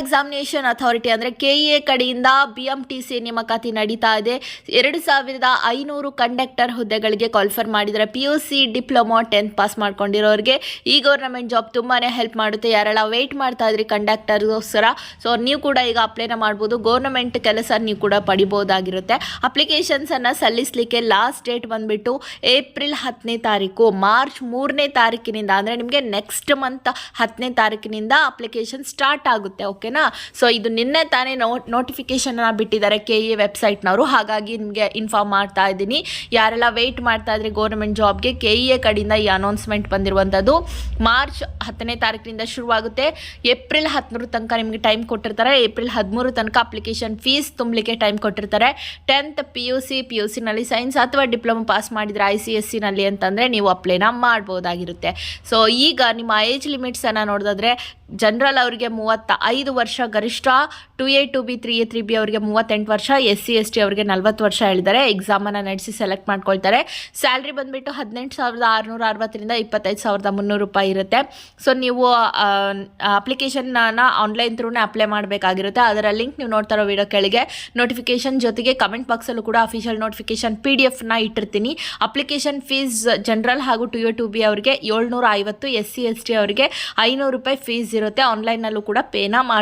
Examination authority ಅಂದರೆ K A ಕಡೆಯಿಂದ B M T C ನೇಮಕಾತಿ ನಡೀತಾ ಇದೆ. ಎರಡು ಸಾವಿರದ ಐನೂರು ಕಂಡಕ್ಟರ್ ಹುದ್ದೆಗಳಿಗೆ ಕಾಲ್ಫರ್ ಮಾಡಿದರೆ P U C diploma tenth pass ಮಾಡ್ಕೊಂಡಿರೋರಿಗೆ. ಈ ಗೌರ್ನಮೆಂಟ್ ಜಾಬ್ ತುಂಬಾ ಹೆಲ್ಪ್ ಮಾಡುತ್ತೆ. ಯಾರೆಲ್ಲ ವೆಯ್ಟ್ ಮಾಡ್ತಾ ಇದ್ರಿ ಕಂಡಕ್ಟರ್ಗೋಸ್ಕರ ಸೊ ನೀವು ಕೂಡ ಈಗ ಅಪ್ಲೈನ ಮಾಡ್ಬೋದು. ಗೌರ್ನಮೆಂಟ್ ಕೆಲಸ ನೀವು ಕೂಡ ಪಡಿಬೋದಾಗಿರುತ್ತೆ. ಅಪ್ಲಿಕೇಶನ್ಸನ್ನು ಸಲ್ಲಿಸಲಿಕ್ಕೆ ಲಾಸ್ಟ್ ಡೇಟ್ ಬಂದುಬಿಟ್ಟು ಏಪ್ರಿಲ್ ಹತ್ತನೇ ತಾರೀಕು ಮಾರ್ಚ್ ಮೂರನೇ ತಾರೀಕಿನಿಂದ, ಅಂದರೆ ನಿಮಗೆ ನೆಕ್ಸ್ಟ್ ಮಂತ್ ಹತ್ತನೇ ತಾರೀಕಿನಿಂದ ಅಪ್ಲಿಕೇಶನ್ ಸ್ಟಾರ್ಟ್ ಆಗುತ್ತೆ. ಓಕೆನಾ? ಸೊ ಇದು ನಿನ್ನೆ ತಾನೇ ನೋ ನೋಟಿಫಿಕೇಶನ್ನ ಬಿಟ್ಟಿದ್ದಾರೆ ಕೆ ಎ ವೆಬ್ಸೈಟ್ನವರು ಹಾಗಾಗಿ ನಿಮಗೆ ಇನ್ಫಾರ್ಮ್ ಮಾಡ್ತಾ ಇದ್ದೀನಿ. ಯಾರೆಲ್ಲ ವೆಯ್ಟ್ ಮಾಡ್ತಾ ಇದ್ರೆ ಗೌರ್ಮೆಂಟ್ ಜಾಬ್ಗೆ ಕೆ ಇ ಎ ಕಡೆಯಿಂದ ಈ ಅನೌನ್ಸ್ಮೆಂಟ್ ಬಂದಿರುವಂಥದ್ದು. ಮಾರ್ಚ್ ಹತ್ತನೇ ತಾರೀಕಿನಿಂದ ಶುರುವಾಗುತ್ತೆ. ಏಪ್ರಿಲ್ ಹದಿಮೂರು ತನಕ ನಿಮಗೆ ಟೈಮ್ ಕೊಟ್ಟಿರ್ತಾರೆ. ಏಪ್ರಿಲ್ ಹದಿಮೂರು ತನಕ ಅಪ್ಲಿಕೇಶನ್ ಫೀಸ್ ತುಂಬಲಿಕ್ಕೆ ಟೈಮ್ ಕೊಟ್ಟಿರ್ತಾರೆ. Tenth P U C P U ಸಿನಲ್ಲಿ science ಅಥವಾ ಡಿಪ್ಲೊಮಾ ಪಾಸ್ ಮಾಡಿದರೆ ಐ ಸಿ ಎಸ್ ಸಿನಲ್ಲಿ ಅಂತಂದರೆ ನೀವು ಅಪ್ಲೈನ ಮಾಡ್ಬೋದಾಗಿರುತ್ತೆ. ಸೊ ಈಗ ನಿಮ್ಮ ಏಜ್ ಲಿಮಿಟ್ಸನ್ನು ನೋಡಿದ್ರೆ ಜನರಲ್ ಅವರಿಗೆ ಮೂವತ್ತ ಐದು ವರ್ಷ ಗರಿಷ್ಠ two A two B three A three B ಅವರಿಗೆ ಮೂವತ್ತೆಂಟು ವರ್ಷ ಎಸ್ ಸಿ ಎಸ್ ಟಿ ಅವರಿಗೆ ನಲ್ವತ್ತು ವರ್ಷ ಹೇಳಿದ್ದಾರೆ. ಎಕ್ಸಾಮನ್ನು ನಡೆಸಿ ಸೆಲೆಕ್ಟ್ ಮಾಡ್ಕೊಳ್ತಾರೆ. ಸ್ಯಾಲ್ರಿ ಬಂದುಬಿಟ್ಟು ಹದಿನೆಂಟು ಸಾವಿರದ ಆರುನೂರ ಅರವತ್ತರಿಂದ ಇಪ್ಪತ್ತೈದು ಸಾವಿರದ ಮುನ್ನೂರು ರೂಪಾಯಿ ಇರುತ್ತೆ. ಸೊ ನೀವು ಅಪ್ಲಿಕೇಶನ್ನ ಆನ್ಲೈನ್ ಥ್ರೂನೇ ಅಪ್ಲೈ ಮಾಡಬೇಕಾಗಿರುತ್ತೆ. ಅದರ ಲಿಂಕ್ ನೀವು ನೋಡ್ತಾ ಇರೋ ವಿಡಿಯೋ ಕೆಳಗೆ ನೋಟಿಫಿಕೇಶನ್ ಜೊತೆಗೆ ಕಮೆಂಟ್ ಬಾಕ್ಸಲ್ಲೂ ಕೂಡ ಅಫಿಷಿಯಲ್ ನೋಟಿಫಿಕೇಶನ್ ಪಿ ಡಿ ಎಫ್ನ ಇಟ್ಟಿರ್ತೀನಿ. ಅಪ್ಲಿಕೇಶನ್ ಫೀಸ್ ಜನರಲ್ ಹಾಗೂ ಟು ಯು ಟು ಬಿ ಅವರಿಗೆ ಏಳ್ನೂರ ಐವತ್ತು ಎಸ್ ಸಿ ಎಸ್ ಟಿ ಅವರಿಗೆ ಐನೂರು ರೂಪಾಯಿ ಫೀಸ್ ಇರುತ್ತೆ. ಆನ್ಲೈನಲ್ಲೂ ಕೂಡ ಪೇನ ना मार